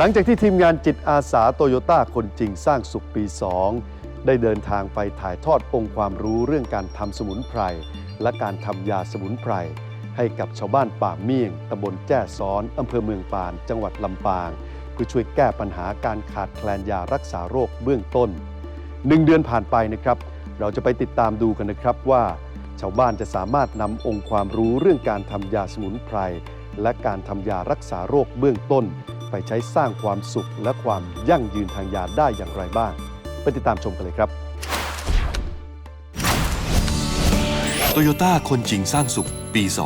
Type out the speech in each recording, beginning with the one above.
หลังจากที่ทีมงานจิตอาสาโตโยต้าคนจริงสร้างสุขปี 2 ได้เดินทางไปถ่ายทอดองค์ความรู้เรื่องการทำสมุนไพร และการทำยาสมุนไพร ให้กับชาวบ้านป่าเมี่ยงตำบลแจ้ซ้อนอำเภอเมืองปาน จังหวัดลำปาง เพื่อช่วยแก้ปัญหาการขาดแคลนยารักษาโรคเบื้องต้นหนึ่งเดือนผ่านไปนะครับ เราจะไปติดตามดูกันนะครับว่า ชาวบ้านจะสามารถนำองค์ความรู้เรื่องการทำยาสมุนไพร และการทำยารักษาโรคเบื้องต้น ไปใช้สร้างความสุขและความยั่งยืนทางยาได้อย่างไรบ้าง ไปติดตามชมกันเลยครับโตโยต้าคนจริงสร้างสุขปี 2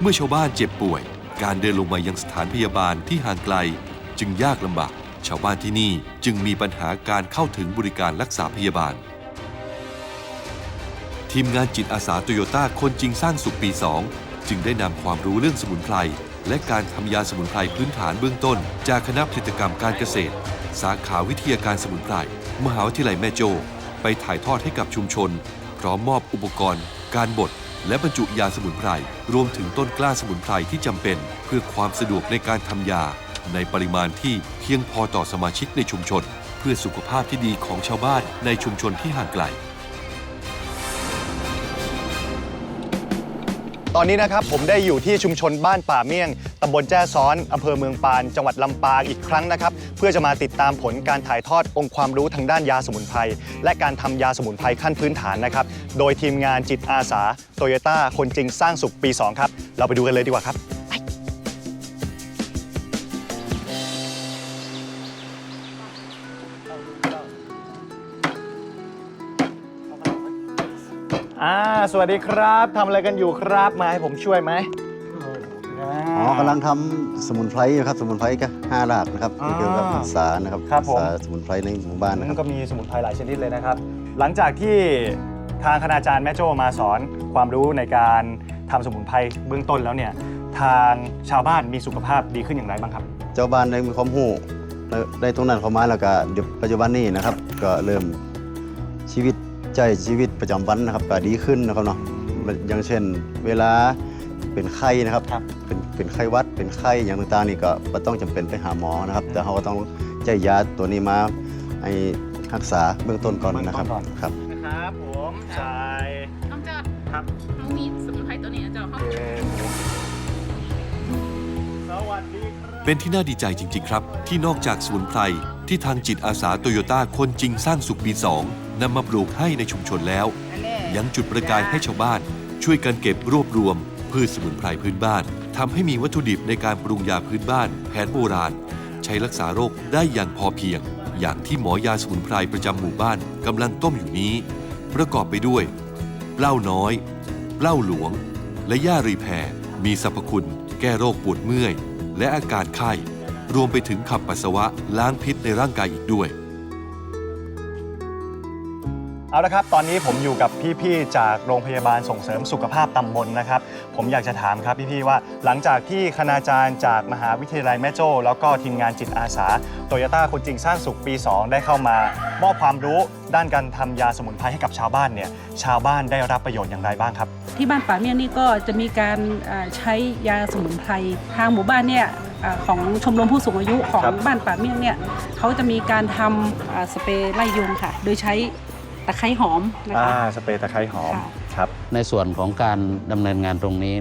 เมื่อชาวบ้านเจ็บป่วย การเดินลงมายังสถานพยาบาลที่ห่างไกล จึงยากลำบาก ชาวบ้านที่นี่จึงมีปัญหาการเข้าถึงบริการรักษาพยาบาล ทีมงานจิตอาสาโตโยต้าคนจริงสร้างสุขปี 2 จึงได้นำความรู้เรื่องสมุนไพรและการทำยาสมุนไพรพื้นฐานเบื้องต้น จากคณะผลิตกรรมการเกษตร สาขาวิทยาการสมุนไพรมหาวิทยาลัยแม่โจ้ไปถ่ายทอดให้กับชุมชน พร้อมมอบอุปกรณ์ การบดและบรรจุยาสมุนไพรรวมถึงต้นกล้าสมุนไพรที่จำเป็น เพื่อความสะดวกในการทำยา ในปริมาณที่เพียงพอต่อสมาชิกในชุมชน เพื่อสุขภาพที่ดีของชาวบ้านในชุมชนที่ห่างไกล ตอนนี้นะครับผมได้อยู่ที่ชุมชนบ้านป่าเมี่ยงตำบลแจ้ซ้อนอำเภอเมืองปาน จังหวัดลำปางอีกครั้งนะครับ เพื่อจะมาติดตามผลการถ่ายทอดองค์ความรู้ทางด้านยาสมุนไพรและการทำยาสมุนไพรขั้นพื้นฐานนะครับ โดยทีมงานจิตอาสาโตโยต้าคนจริงสร้างสุขปี 2 ครับ เราไปดูกันเลยดีกว่าครับ อ่าสวัสดีครับทำอะไรกันอยู่ครับมาให้ผมช่วยไหมอ๋อกำลังทำสมุนไพรอยู่ครับ สมุนไพรก็ห้าหลากนะครับอ่าเกี่ยวกับรักษานะครับครับผมรักษาสมุนไพรในหมู่บ้านนะครับก็มีสมุนไพรหลายชนิดเลยนะครับ หลังจากที่ทางคณาจารย์แม่โจ้มาสอนความรู้ในการทำสมุนไพรเบื้องต้นแล้วเนี่ย ทางชาวบ้านมีสุขภาพดีขึ้นอย่างไรบ้างครับ เจ้าบ้านได้มีความรู้แล้วได้ตรงนั้นเข้ามาแล้วก็เดี๋ยวปัจจุบันนี้นะครับ ก็เริ่มชีวิตใจชีวิต ประจำวันนะครับก็ดีขึ้นนะครับเนาะอย่างเช่น เวลาเป็นไข้นะครับครับเป็นเป็นไข้หวัดเป็นไข้อย่างต่างๆนี่ก็บ่ต้องจำเป็นไปหาหมอนะครับ แต่เขาก็ต้องใช้ยาตัวนี้มาให้รักษาเบื้องต้นก่อนนะครับเบื้องต้นก่อนครับนะครับผมชายน้องจอดครับน้องมีสมุนไพรตัวนี้นะจอดเขาสวัสดีครับเป็นที่น่าดีใจจริง ๆ ครับ ที่นอกจากสมุนไพรที่ทางจิตอาสาโตโยต้าคนจริงสร้างสุขปีสอง นำมาปลูกให้ในชุมชนแล้ว ยังจุดประกายให้ชาวบ้าน ช่วยกันเก็บรวบรวม พืชสมุนไพรพื้นบ้านทำให้มีวัตถุดิบในการปรุงยาพื้นบ้าน แผนโบราณ ใช้รักษาโรคได้อย่างพอเพียง อย่างที่หมอยาสมุนไพรประจำหมู่บ้านกำลังต้มอยู่นี้ ประกอบไปด้วยเปล้าน้อยเปล้าหลวง และย่ารีแพรมีสรรพคุณ แก้โรคปวดเมื่อย และอาการไข้รวมไปถึงขับปัสสาวะล้างพิษในร่างกายอีกด้วย เอาละครับ ตอนนี้ผมอยู่กับพี่ๆ จากโรงพยาบาลส่งเสริมสุขภาพตำบลนะครับ ผมอยากจะถามครับพี่ๆ ว่าหลังจากที่คณาจารย์จากมหาวิทยาลัยแม่โจ้ แล้วก็ทีมงานจิตอาสาโตโยต้าคนจริงสร้างสุขปี 2 ได้เข้ามา มอบความรู้ด้านการทำยาสมุนไพรให้กับชาวบ้านเนี่ย ชาวบ้านได้รับประโยชน์อย่างไรบ้างครับ ที่บ้านป่าเมี่ยงนี่ก็จะมีการอ่าใช้ยาสมุนไพรทางหมู่บ้านเนี่ยอ่าของชมรมผู้สูงอายุของครับ บ้านป่าเมี่ยงเนี่ยเขาจะมีการทำอ่าสเปรย์ไล่ยุงค่ะ โดยใช้ ตะไคร้หอมนะคะสเปรย์ตะไคร้หอมค่ะ ครับในส่วนของการดำเนินงานตรงนี้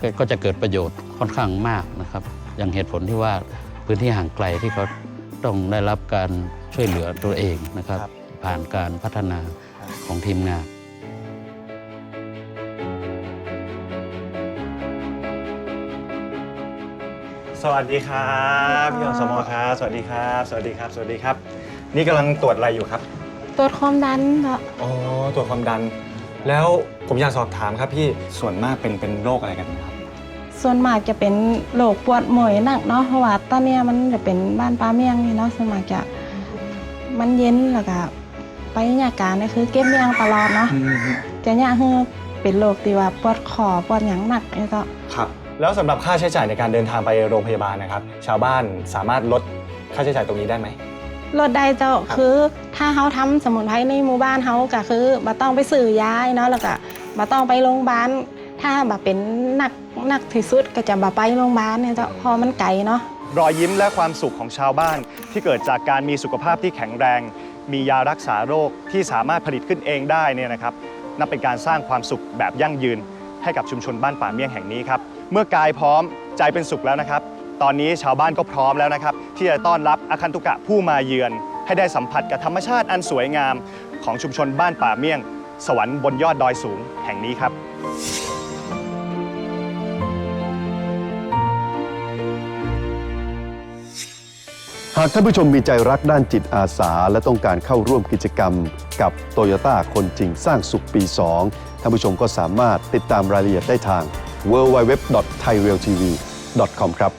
กก็จะเกิดประโยชน์ค่อนข้างมากนะครับ อย่างเหตุผลที่ว่าพื้นที่ห่างไกลที่เขาต้องได้รับการช่วยเหลือตัวเองนะครับครับผ่านการพัฒนาของทีมงาน สวัสดีครับพี่อสมครับสวัสดีครับ สวัสดีครับ สวัสดีครับ นี่กำลังตรวจอะไรอยู่ครับ ตรวจความดันเนาะอ๋อตรวจความดัน แล้วผมอยากสอบถามครับพี่ส่วนมากเป็นเป็นโรคอะไรกันครับส่วนมากจะเป็นโรคปวดเมื่อยหนักเนาะเพราะว่าตอนเนี้ยมันจะเป็นบ้านป้าเมี่ยงนี่เนาะส่วนมากจะมันเย็นแล้วก็ไปยาการเนี่ยคือเก็บเมี่ยงตลอดเนาะจะยากคือเป็นโรคที่ว่าปวดคอปวดหยังหนักนี่ก็ครับ แล้วสำหรับค่าใช้จ่ายในการเดินทางไปโรงพยาบาลนะครับ ชาวบ้านสามารถลดค่าใช้จ่ายตรงนี้ได้ไหม ลดได้เจ้าคือถ้าเขาทำสมุนไพรในหมู่บ้านเขาก็คือบ่ต้องไปซื้อยาเนาะแล้วก็บ่ต้องไปโรงพยาบาลถ้าแบบเป็นหนักหนักที่สุดก็จะบ่ไปโรงพยาบาลเนี่ยเจ้าเพอมันไกลเนาะรอยยิ้มและความสุขของชาวบ้าน ที่เกิดจากการมีสุขภาพที่แข็งแรง มียารักษาโรคที่สามารถผลิตขึ้นเองได้เนี่ยนะครับนับเป็นการสร้างความสุขแบบยั่งยืน ให้กับชุมชนบ้านป่าเมี่ยงแห่งนี้ครับเมื่อกายพร้อมใจเป็นสุขแล้วนะครับ ตอนนี้ชาวบ้านก็พร้อมแล้วนะครับ ที่จะต้อนรับอาคันตุกะผู้มาเยือน ให้ได้สัมผัสกับธรรมชาติอันสวยงาม ของชุมชนบ้านป่าเมี่ยง สวรรค์บนยอดดอยสูงแห่งนี้ครับหากท่านผู้ชมมีใจรักด้านจิตอาสา และต้องการเข้าร่วมกิจกรรม กับโตโยต้าคนจริงสร้างสุขปี 2 ท่านผู้ชมก็สามารถติดตามรายละเอียดได้ทาง www.thairealtv.com ครับ